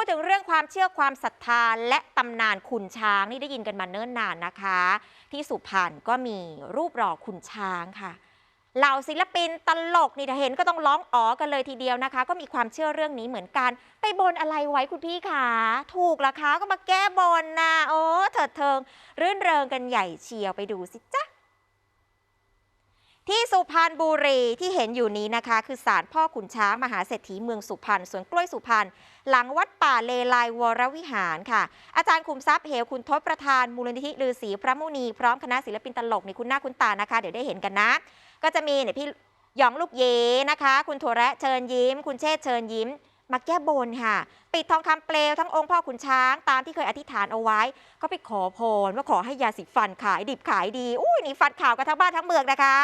พูดถึงเรื่องความเชื่อความศรัทธาและตำนานขุนช้างนี่ได้ยินกันมาเนิ่นนานนะคะ ที่สุพรรณก็มีรูปหล่อขุนช้างค่ะเหล่าศิลปินตลกนี่ถ้าเห็นก็ต้องร้องอ๋อกันเลยทีเดียวนะคะ ก็มีความเชื่อเรื่องนี้เหมือนกัน ไปบนอะไรไว้คุณพี่ขาถูกเหรอคะก็มาแก้บนนะโอ้เถิดเทิง รื่นเริงกันใหญ่เชียวไปดูสิจ๊ะ ที่สุพรรณบุรีที่เห็นอยู่นี้นะคะ คือศาลพ่อขุนช้างมหาเศรษฐีเมืองสุพรรณสวนกล้วยสุพรรณหลังวัดป่าเลไลวรวิหารค่ะ อาจารย์คุมทรัพย์เหวคุณทศประธานมูลนิธิฤาษีพระมุนี พร้อมคณะศิลปินตลกในคุณหน้าคุณตานะคะ เดี๋ยวได้เห็นกันนะ ก็จะมีเนี่ยพี่หยองลูกเยนะคะ คุณโทระเชิญยิ้ม คุณเชษเชิญยิ้ม มาแก้บนค่ะ ปิดทองคำเปลวทั้งองค์พ่อขุนช้าง ตามที่เคยอธิษฐานเอาไว้ ก็ไปขอพรว่าขอให้ยาสีฟันขายดิบขายดี อุ้ยนี่ฟันข่าวกันทั้งบ้านทั้งเมืองนะคะ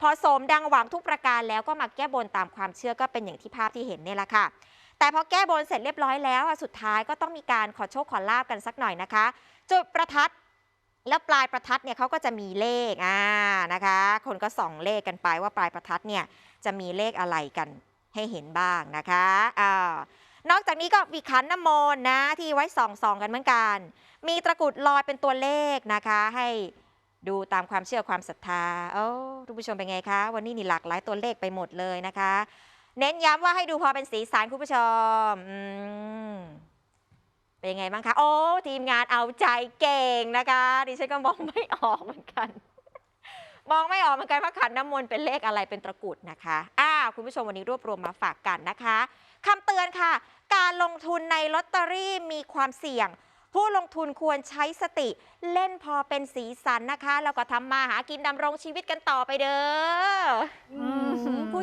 พอสมดังหวังทุกประการแล้วก็มาแก้บนตามความเชื่อก็เป็นอย่างที่ภาพที่เห็นเนี่ยแหละค่ะ แต่พอแก้บนเสร็จเรียบร้อยแล้วอะสุดท้ายก็ต้องมีการขอโชคขอลาบกันสักหน่อยนะคะ จุดประทัดแล้วปลายประทัดเนี่ยเขาก็จะมีเลขอ่านะคะ คนก็ส่องเลขกันไปว่าปลายประทัดเนี่ยจะมีเลขอะไรกัน ให้เห็นบ้างนะคะอ่านอกจากนี้ก็มีขันน้ำมนต์นะที่ไว้ส่องส่องกันเหมือนกัน มีตะกุดลอยเป็นตัวเลขนะคะ ให้ดูตามความเชื่อความศรัทธาโอ้ทุกผู้ชมเป็นไงคะ วันนี้นี่หลากหลายตัวเลขไปหมดเลยนะคะ เน้นย้ำว่าให้ดูพอเป็นสีสันคุณผู้ชมอืเป็นไงบ้างคะ โอ้ทีมงานเอาใจเก่งนะคะ ดิฉันก็มองไม่ออกเหมือนกัน มองไม่ออกเหมือนกันว่าขันน้ำมนต์เป็นเลขอะไรเป็นตะกุดนะคะอ้าว คุณผู้ชมวันนี้รวบรวมมาฝากกันนะคะคำเตือนค่ะ การลงทุนในลอตเตอรี่มีความเสี่ยง ผู้ลงทุนควรใช้สติ เล่นพอเป็นสีสันนะคะ แล้วก็ทำมาหากินดำรงชีวิตกันต่อไปเด้ออืมผู้